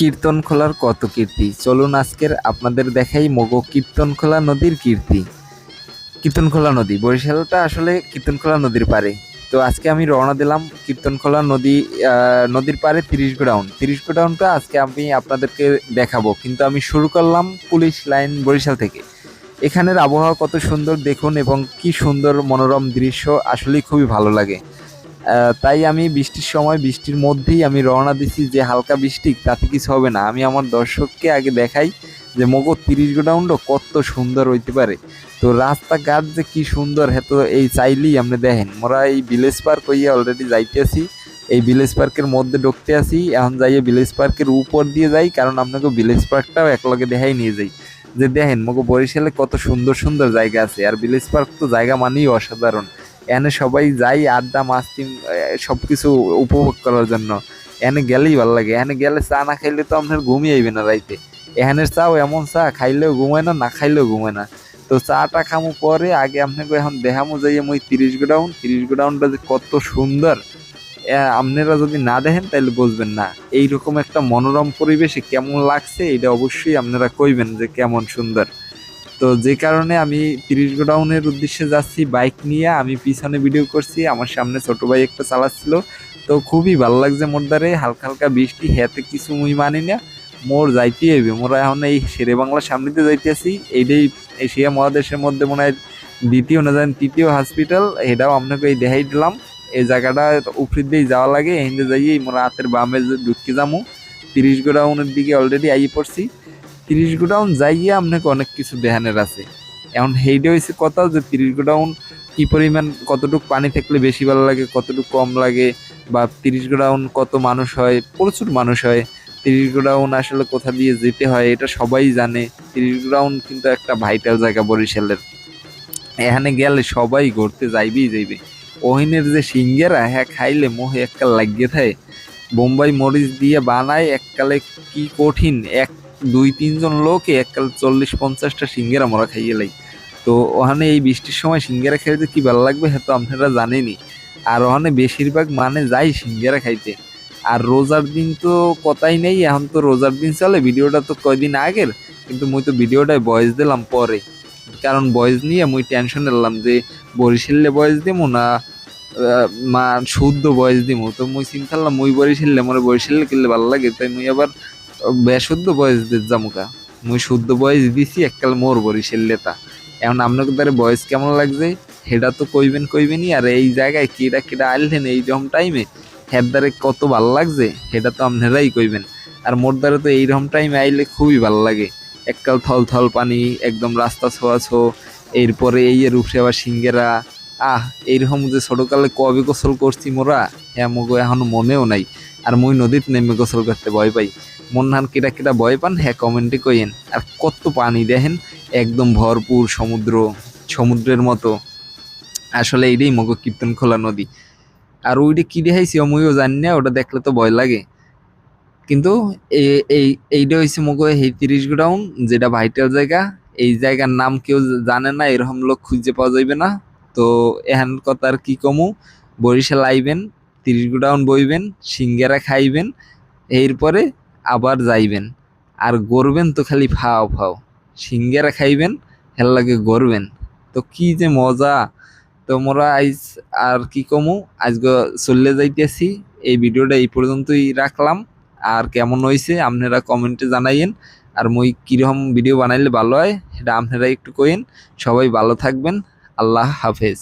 কীর্তন খোলার কত কীর্তি? চলুন আজকের আপনাদের দেখাই মগো কীর্তনখোলা নদীর কীর্তি। কীর্তনখোলা নদী, বরিশালটা আসলে কীর্তনখোলা নদীর পারে তো আজকে আমি রওনা দিলাম কীর্তনখোলা নদী নদীর পারে তিরিশ গোডাউন। তিরিশ গোডাউনটা আজকে আমি আপনাদেরকে দেখাবো। কিন্তু আমি শুরু করলাম পুলিশ লাইন বরিশাল থেকে। এখানের আবহাওয়া কত সুন্দর দেখুন এবং কি সুন্দর মনোরম দৃশ্য আসলেই খুবই ভালো লাগে। তাই আমি বৃষ্টির সময় বৃষ্টির মধ্যেই আমি রওনা দিছি যে হালকা বৃষ্টি, তাতে কিছু হবে না। আমি আমার দর্শককে আগে দেখাই যে মগো তিরিশ গোডাউনটা কত সুন্দর হইতে পারে। তো রাস্তাঘাট যে কি সুন্দর হ্যাঁ তো এই চাইলেই আপনি দেখেন। মোরা এই ভিলেজ পার্ক হইয়া অলরেডি যাইতেছি এই ভিলেজ পার্কের মধ্যে ঢুকতে আসি এখন যাইয়ে ভিলেজ পার্কের উপর দিয়ে যাই, কারণ আপনাকে ভিলেজ পার্কটাও একলগে দেখাই নিয়ে যাই। যে দেখেন, মগো বরিশালে কত সুন্দর সুন্দর জায়গা আছে। আর ভিলেজ পার্ক তো জায়গা মানেই অসাধারণ। এখানে সবাই যাই আড্ডা মাস্তি সব কিছু উপভোগ করার জন্য। এখানে গেলেই ভালো লাগে। এখানে গেলে চা না খাইলে তো আপনার ঘুমিয়ে আইবে না রাইতে। এখানের চাও এমন চা, খাইলেও ঘুমায় না না খাইলেও ঘুমায় না। তো চাটা খামু পরে আগে আপনাকে এখন দেখামো যাইয়ে মই তিরিশ গোডাউন, তিরিশ গোডাউনটা যে কত সুন্দর। আপনারা যদি না দেখেন তাহলে বুঝবেন না। এইরকম একটা মনোরম পরিবেশে কেমন লাগছে, এটা অবশ্যই আপনারা কইবেন যে কেমন সুন্দর। তো যে কারণে আমি তিরিশ গোডাউনের উদ্দেশ্যে যাচ্ছি বাইক নিয়ে। আমি পিছনে ভিডিও করছি, আমার সামনে ছোট ভাই একটা চালাচ্ছিল। তো খুবই ভালো লাগছে মোর দ্বারে, হালকা হালকা বৃষ্টি, হেতে কিছু মুই মানি না। মোর যাইতে হইবে, মোরা এখন এই শেরে বাংলার সামনে দিয়ে যাইতেছি। এইটাই এশিয়া মহাদেশের মধ্যে মনে হয় দ্বিতীয় না জানি তৃতীয় হসপিটাল এটাও আপনাকে এই দেখাই দিলাম। এই জায়গাটা উপরে দিয়ে যাওয়া লাগে হিন্দে যাইয়ে মোরা হাতের বামে ঢুকতে ঢুকে যামু। তিরিশ গোডাউনের দিকে অলরেডি আইয়ে পড়ছি। তিরিশ গোডাউন যাইয়ে আপনাকে অনেক কিছু দেহানের আছে। এখন সেইটা হয়েছে কথা যে তিরিশ গোডাউন কি পরিমাণ, কতটুকু পানি থাকলে বেশি ভালো লাগে, কতটুকু কম লাগে, বা তিরিশ গোডাউন কত মানুষ হয়, প্রচুর মানুষ হয়, তিরিশ গোডাউন আসলে কোথা দিয়ে যেতে হয়, এটা সবাই জানে। তিরিশ গোডাউন কিন্তু একটা ভাইটাল জায়গা বরিশালের। এখানে গেলে সবাই ঘুরতে যাইবেই যাইবে। ওহিনের যে সিঙ্গেরা হ্যাঁ খাইলে মোহে এককাল লাগিয়ে থাকে। বোম্বাই মরিচ দিয়ে বানায় এককালে কি কঠিন, এক দুই, তিনজন লোকে এককাল চল্লিশ, পঞ্চাশটা সিঙ্গেরা মরা খাইয়ে লাই। তো ওখানে এই বৃষ্টির সময় সিঙ্গেরা খাইতে কি ভালো লাগবে হ্যাঁ তো আপনারা জানেনই। আর ওখানে বেশিরভাগ মানে যাই সিঙ্গেরা খাইতে। আর রোজার দিন তো কথাই নেই, এখন তো রোজার দিন চলে, ভিডিওটা তো কয়দিন আগের, কিন্তু মুই তো ভিডিওটায় বয়স দিলাম পরে। কারণ বয়স নিয়ে মুই টেনশন নিলাম যে বরিশালে বয়স দিমু না মা, শুদ্ধ বয়স দিমু। তো মুই চিন্তা করলাম মুই বরিশালে মোর বরিশালে কিনলে ভালো লাগে, তাই মুই আবার বেশুদ্ধ বয়স দিয়ে যামুকা মুই শুদ্ধ বয়স দিছি, এককাল মোর বরিশালে তা এখন আপনাকে তার বয়স কেমন লাগছে? সেটা তো কইবেন কইবেনই, আর এই জায়গায় কিরা কিরা আইলেন এই রকম টাইমে হের দ্বারে কত ভালো লাগছে? সেটা তো আপনারাই কইবেন। আর মোর দ্বারা তো এইরকম টাইমে আইলে খুবই ভালো লাগে। এককাল থল থল পানি, একদম রাস্তা ছোঁয়া ছো এরপরে এই এর উপরে সিঙ্গেরা আহ, এইরকম যে ছোটকালে কবে গোসল করছি মোরা হ্যাঁ মগো এখনও মনেও নাই। আর মুই নদীত নেমে গোসল করতে ভয় পাই। মন হান কিটা কিটা ভয় পান হ্যাঁ কমেন্টে কইেন আর কত পানি দেখেন, একদম ভরপুর সমুদ্র, সমুদ্রের মতো। আসলে এইটাই মগো কীর্তন খোলা নদী। আর ওইটা কি দেখাইছি আমিও জানি না, ওটা দেখলে তো ভয় লাগে। কিন্তু এই এইটা হয়েছে মগো এই তিরিশ গ্রাউন্ড যেটা ভাইটাল জায়গা। এই জায়গার নাম কেউ জানে না, এরকম লোক খুঁজে পাওয়া যাইবে না। তো এহান কথা আর কি কমু? বরিশাল আইবেন, তিরিশ গ্রাউন্ড বইবেন, সিঙ্গেরা খাইবেন, এরপরে আবার যাইবেন। আর গড়বেন তো খালি ফাও ফাও। সিঙ্গেরা খাইবেন হেল লাগে গড়বেন তো কি যে মজা! তোমরা আইজ আর কি কমু? আজকে চললে যাইতেছি। এই ভিডিওটা এই পর্যন্তই রাখলাম। আর কেমন হয়েছে আপনারা কমেন্টে জানাইয়েন। আর মই কীরকম ভিডিও বানাইলে ভালো হয়, সেটা আপনারা একটু কইন সবাই ভালো থাকবেন। আল্লাহ হাফেজ